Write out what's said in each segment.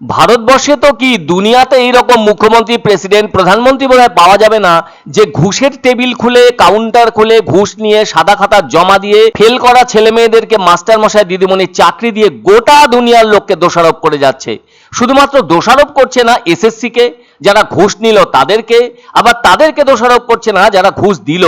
ভারতবর্ষে তো কি দুনিয়াতে এইরকম মুখ্যমন্ত্রী, প্রেসিডেন্ট, প্রধানমন্ত্রী বোধহয় পাওয়া যাবে না, যে ঘুষের টেবিল খুলে, কাউন্টার খুলে ঘুষ নিয়ে সাদা খাতা জমা দিয়ে ফেল করা ছেলে মেয়েদেরকে মাস্টার মশাই দিদিমণি চাকরি দিয়ে গোটা দুনিয়ার লোককে দোষারোপ করে যাচ্ছে। শুধুমাত্র দোষারোপ করছে না এসএসসি কে যারা ঘুষ নিল তাদেরকে, আবার তাদেরকে দোষারোপ করছে না যারা ঘুষ দিল।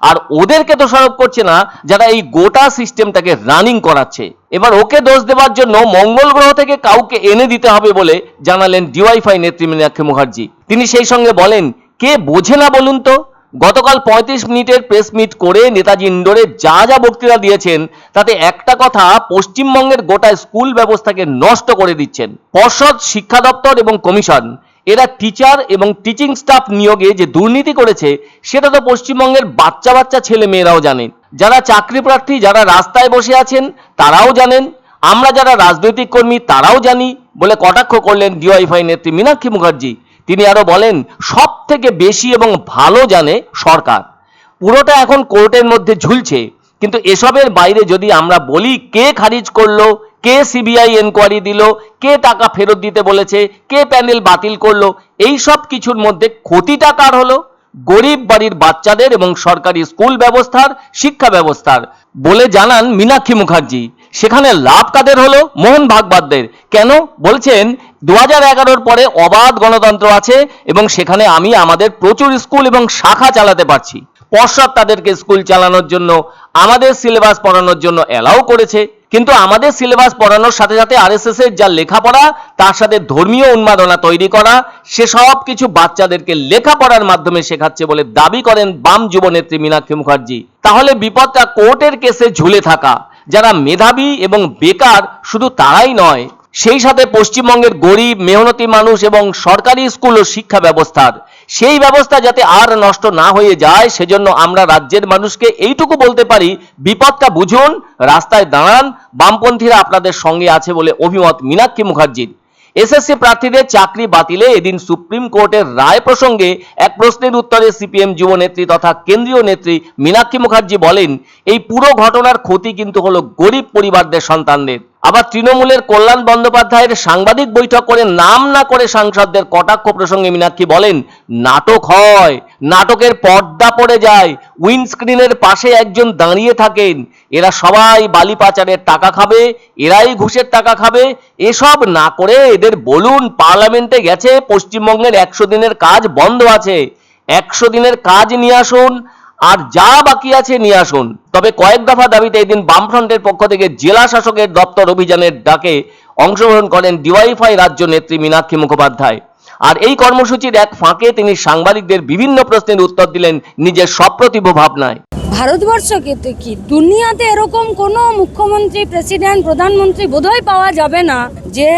আর ওদেরকে দোষারোপ করছে না যারা এই গোটা সিস্টেমটাকে রানিং করাচ্ছে। এবার ওকে দোষ দেওয়ার জন্য মঙ্গল গ্রহ থেকে কাউকে এনে দিতে হবে বলে জানালেন ডিওয়াইফাই নেত্রী মীনাক্ষী মুখার্জি। তিনি সেই সঙ্গে বলেন, কে বোঝে না বলুন তো? গতকাল পঁয়ত্রিশ মিনিটের প্রেস মিট করে নেতাজি ইন্ডোরে যা যা বক্তৃতা দিয়েছেন, তাতে একটা কথা পশ্চিমবঙ্গের গোটা স্কুল ব্যবস্থাকে নষ্ট করে দিচ্ছেন। পর্ষদ, শিক্ষা দপ্তর এবং কমিশন। এরা টিচার এবং টিচিং স্টাফ নিয়োগে যে দুর্নীতি করেছে, সেটা তো পশ্চিমবঙ্গের বাচ্চা বাচ্চা ছেলে মেয়েরাও জানেন। যারা চাকরি প্রার্থী, যারা রাস্তায় বসে আছেন, তারাও জানেন। আমরা যারা রাজনৈতিক কর্মী, তারাও জানি বলে কটাক্ষ করলেন ডিওয়াইফাই নেত্রী মীনাক্ষী মুখার্জি। তিনি আরও বলেন সব থেকে বেশি এবং ভালো জানে সরকার। পুরোটা এখন কোর্টের মধ্যে ঝুলছে। কিন্তু এসবের বাইরে যদি আমরা বলি কে খারিজ করল কে সিবিআই এনকোয়ারি দিল, কে টাকা ফেরত দিতে বলেছে, কে প্যানেল বাতিল করল, এই সব কিছুর মধ্যে ক্ষতিটা কার হলো? গরিব বাড়ির বাচ্চাদের এবং সরকারি স্কুল ব্যবস্থার, শিক্ষা ব্যবস্থার। বলে জানান মীনাক্ষী মুখার্জি। সেখানে লাভ কাদের হলো? মোহন ভাগবতদের। কেন? বলছেন দু হাজার পরে অবাধ গণতন্ত্র আছে এবং সেখানে আমি আমাদের প্রচুর স্কুল এবং শাখা চালাতে পারছি। পর্ষদ তাদেরকে স্কুল চালানোর জন্য, আমাদের সিলেবাস পড়ানোর জন্য অ্যালাউ করেছে। কিন্তু আমাদের সিলেবাস পড়ানোর সাথে সাথে আরএসএস এর যা লেখাপড়া, তার সাথে ধর্মীয় উন্মাদনা তৈরি করা, সে সব কিছু বাচ্চাদেরকে লেখাপড়ার মাধ্যমে শেখাচ্ছে বলে দাবি করেন বাম যুবনেত্রী মীনাক্ষী মুখার্জি। তাহলে বিপদটা কোর্টের কেসে ঝুলে থাকা, যারা মেধাবী এবং বেকার, শুধু তারাই নয় সেই সাথে পশ্চিমবঙ্গের গরিব, মেহনতি মানুষ এবং সরকারি স্কুল ও শিক্ষা ব্যবস্থার। সেই ব্যবস্থা যাতে আর নষ্ট না হয়ে যায়, সেজন্য আমরা রাজ্যের মানুষকে এইটুকু বলতে পারি, বিপদটা বুঝুন, রাস্তায় দাঁড়ান, বামপন্থীরা আপনাদের সঙ্গে আছে বলে অভিমত মীনাক্ষী মুখার্জির। এসএসসি প্রার্থীদের চাকরি বাতিলে এদিন সুপ্রিম কোর্টের রায় প্রসঙ্গে এক প্রশ্নের উত্তরে সিপিএম যুব নেত্রী তথা কেন্দ্রীয় নেত্রী মীনাক্ষী মুখার্জি বলেন, এই পুরো ঘটনার ক্ষতি কিন্তু হলো গরিব পরিবারদের সন্তানদের। আবার তৃণমূলের কল্যাণ বন্দ্যোপাধ্যায়ের সাংবাদিক বৈঠক করে নাম না করে সাংসদদের কটাক্ষ প্রসঙ্গে মীনাক্ষী বলেন, নাটক হয়, নাটকের পর্দা পড়ে যায়, উইন্ডস্ক্রিনের পাশে একজন দাঁড়িয়ে থাকেন, এরা সবাই বালি পাচারের টাকা খাবে, এরাই ঘুষের টাকা খাবে, এসব না করে এদের বলুন, পার্লামেন্টে গেছে, পশ্চিমবঙ্গের একশো দিনের কাজ বন্ধ আছে, একশো দিনের কাজ নিয়ে আসুন আর যা বাকি আছে নিয়ে আসুন। তবে কয়েক দফা দাবিতে এদিন বামফ্রন্টের পক্ষ থেকে জেলা শাসকের দপ্তর অভিযানের ডাকে অংশগ্রহণ করেন ডিওয়াইফাই রাজ্য নেত্রী মীনাক্ষী মুখোপাধ্যায়। আর এই কর্মসূচির এক ফাঁকে তিনি সাংবাদিকদের বিভিন্ন প্রশ্নের উত্তর দিলেন নিজের সপ্রতিভ ভাবনায়। ভারতবর্ষকে তো কি দুনিয়াতে এরকম কোনো মুখ্যমন্ত্রী, প্রেসিডেন্ট, প্রধানমন্ত্রী বোধহয় পাওয়া যাবে না? যে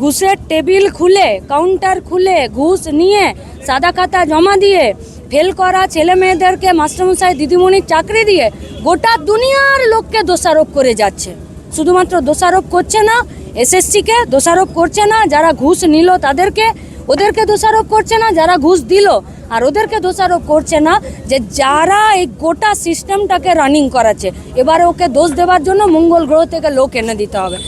ঘুষের টেবিল খুলে কাউন্টার খুলে, ঘুষ নিয়ে সাদা খাতা জমা দিয়ে ফেল করা ছেলে মেয়েদেরকে মাস্টারমশাই দিদিমণির চাকরি দিয়ে গোটা দুনিয়ার লোককে দোষারোপ করে যাচ্ছে। শুধুমাত্র দোষারোপ করছে না, এসএসসিকে দোষারোপ করছে না, যারা ঘুষ নিল তাদেরকে, ওদেরকে দোষারোপ করছে না, যারা ঘুষ দিল, আর ওদেরকে দোষারোপ করছে না যে যারা এই গোটা সিস্টেমটাকে রানিং করাচ্ছে। এবারে ওকে দোষ দেওয়ার জন্য মঙ্গল গ্রহ থেকে লোক এনে দিতে হবে।